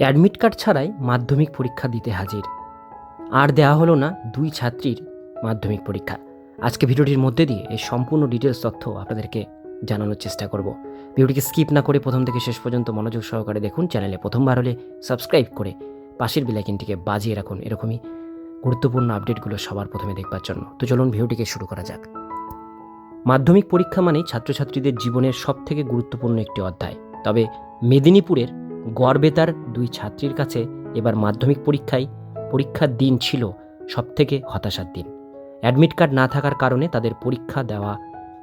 Admit card ছাড়াই মাধ্যমিক পরীক্ষা দিতে হাজির। আর দেওয়া হলো না দুই ছাত্রীর মাধ্যমিক পরীক্ষা। আজকে ভিডিওটির মধ্যে দিয়ে এই সম্পূর্ণ ডিটেলস তথ্য আপনাদেরকে জানানোর চেষ্টা করব। ভিডিওটিকে স্কিপ না করে প্রথম থেকে শেষ পর্যন্ত মনোযোগ সহকারে দেখুন। চ্যানেলে প্রথমবার হলে সাবস্ক্রাইব করে পাশের বিলাইকিনটিকে বাজিয়ে রাখুন। এরকমই গুরুত্বপূর্ণ আপডেটগুলো সবার প্রথমে দেখবার জন্য। তো চলুন ভিডিওটিকে শুরু করা যাক। মাধ্যমিক পরীক্ষা মানেই ছাত্রছাত্রীদের জীবনের সবথেকে গুরুত্বপূর্ণ একটি অধ্যায়। তবে মেদিনীপুরের গড়বেতার দুই ছাত্রীর কাছে এবার মাধ্যমিক পরীক্ষায় পরীক্ষার দিন ছিল সবথেকে হতাশার দিন। অ্যাডমিট কার্ড না থাকার কারণে তাদের পরীক্ষা দেওয়া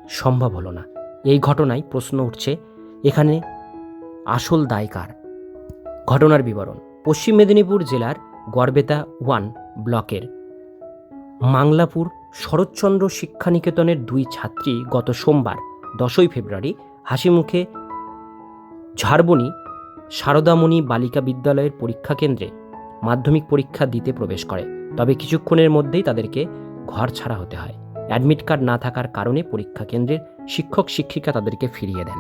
সম্ভব হলো না। এই ঘটনায় প্রশ্ন উঠছে, এখানে আসল দায় কার? ঘটনার বিবরণ, পশ্চিম মেদিনীপুর জেলার গড়বেতা ওয়ান ব্লকের মাংলাপুর শরৎচন্দ্র শিক্ষানিকেতনের দুই ছাত্রী গত সোমবার, দশই ফেব্রুয়ারি, হাসিমুখে ঝাড়বনি সারদামণি বালিকা বিদ্যালয়ের পরীক্ষা কেন্দ্রে মাধ্যমিক পরীক্ষা দিতে প্রবেশ করে, তবে কিছুক্ষণের মধ্যেই তাদেরকে ঘর ছাড়া হতে হয়। অ্যাডমিট কার্ড না থাকার কারণে পরীক্ষা কেন্দ্রের শিক্ষক, শিক্ষিকা তাদেরকে ফিরিয়ে দেন।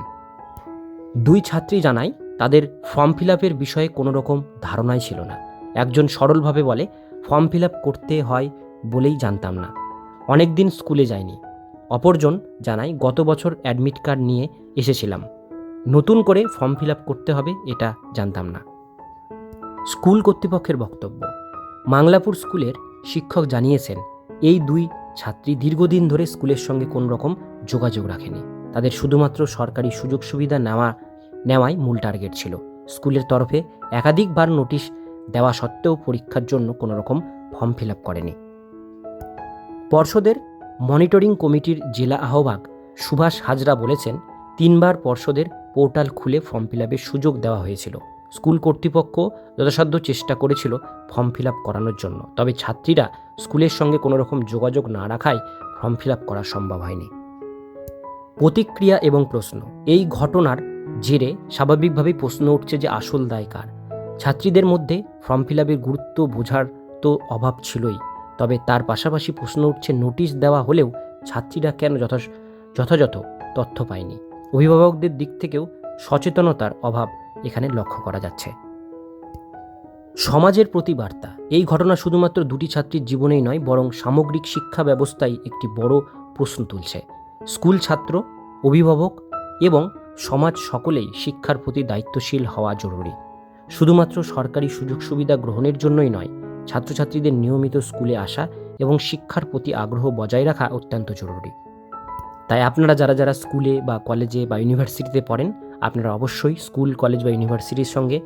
দুই ছাত্রী জানায়, তাদের ফর্ম ফিল আপের বিষয়ে কোনো রকম ধারণাই ছিল না। একজন সরলভাবে বলে, ফর্ম ফিল আপ করতে হয় বলেই জানতাম না। অনেক দিন স্কুলে যাইনি। অপরজন জানায়, গত বছর অ্যাডমিট কার্ড নিয়ে এসেছিলাম। নতুন করে ফর্ম ফিল করতে হবে, এটা জানতাম না। স্কুল কর্তৃপক্ষের বক্তব্য, মাংলাপুর স্কুলের শিক্ষক জানিয়েছেন, এই দুই ছাত্রী দীর্ঘদিন ধরে স্কুলের সঙ্গে কোনো রকম যোগাযোগ রাখেনি। তাদের শুধুমাত্র সরকারি সুযোগ সুবিধা নেওয়া, নেওয়াই মূল টার্গেট ছিল। স্কুলের তরফে একাধিকবার নোটিশ দেওয়া সত্ত্বেও পরীক্ষার জন্য কোনো রকম ফর্ম ফিল করেনি। পর্ষদের মনিটরিং কমিটির জেলা আহ্বায়ক সুভাষ হাজরা বলেছেন তিনবার পর্ষদের পোর্টাল খুলে ফর্ম ফিল সুযোগ দেওয়া হয়েছিল। স্কুল কর্তৃপক্ষ যথাসাধ্য চেষ্টা করেছিল ফর্ম ফিল করানোর জন্য, তবে ছাত্রীরা স্কুলের সঙ্গে কোনো রকম যোগাযোগ না রাখায় ফর্ম ফিল করা সম্ভব হয়নি। প্রতিক্রিয়া এবং প্রশ্ন, এই ঘটনার জেরে স্বাভাবিকভাবেই প্রশ্ন উঠছে যে আসল দায় কার? ছাত্রীদের মধ্যে ফর্ম ফিল গুরুত্ব বোঝার তো অভাব ছিলই, তবে তার পাশাপাশি প্রশ্ন উঠছে নোটিশ দেওয়া হলেও ছাত্রীরা কেন যথা- যথাযথ তথ্য পায়নি? অভিভাবকদের দিক থেকেও সচেতনতার অভাব এখানে লক্ষ্য করা যাচ্ছে। সমাজের প্রতি বার্তা। এই ঘটনা শুধুমাত্র দুটি ছাত্রীর জীবনেই নয়, বরং সামগ্রিক শিক্ষা ব্যবস্থায় একটি বড় প্রশ্ন তুলছে। স্কুল ছাত্র, অভিভাবক এবং সমাজ সকলেই শিক্ষার প্রতি দায়িত্বশীল হওয়া জরুরি। শুধুমাত্র সরকারি সুযোগ সুবিধা গ্রহণের জন্যই নয়, ছাত্রছাত্রীদের নিয়মিত স্কুলে আসা এবং শিক্ষার প্রতি আগ্রহ বজায় রাখা অত্যন্ত জরুরি। তাই আপনারা যারা যারা স্কুলে বা কলেজে বা ইউনিভার্সিটিতে পড়েন, আপনারা অবশ্যই স্কুল, কলেজ বা ইউনিভার্সিটির সঙ্গে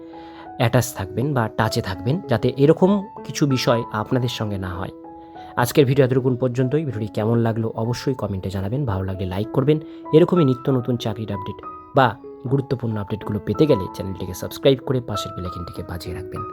অ্যাটাচ থাকবেন বা টাচে থাকবেন যাতে এরকম কিছু বিষয় আপনাদের সঙ্গে না হয়। আজকের ভিডিও এতটুকুন পর্যন্তই। ভিডিওটি কেমন লাগল অবশ্যই কমেন্টে জানাবেন। ভালো লাগলে লাইক করবেন। এরকমই নিত্য নতুন চাকরির আপডেট বা গুরুত্বপূর্ণ আপডেটগুলো পেতে গেলে চ্যানেলটিকে সাবস্ক্রাইব করে পাশের বেলাইকিনটিকে বাজিয়ে রাখবেন।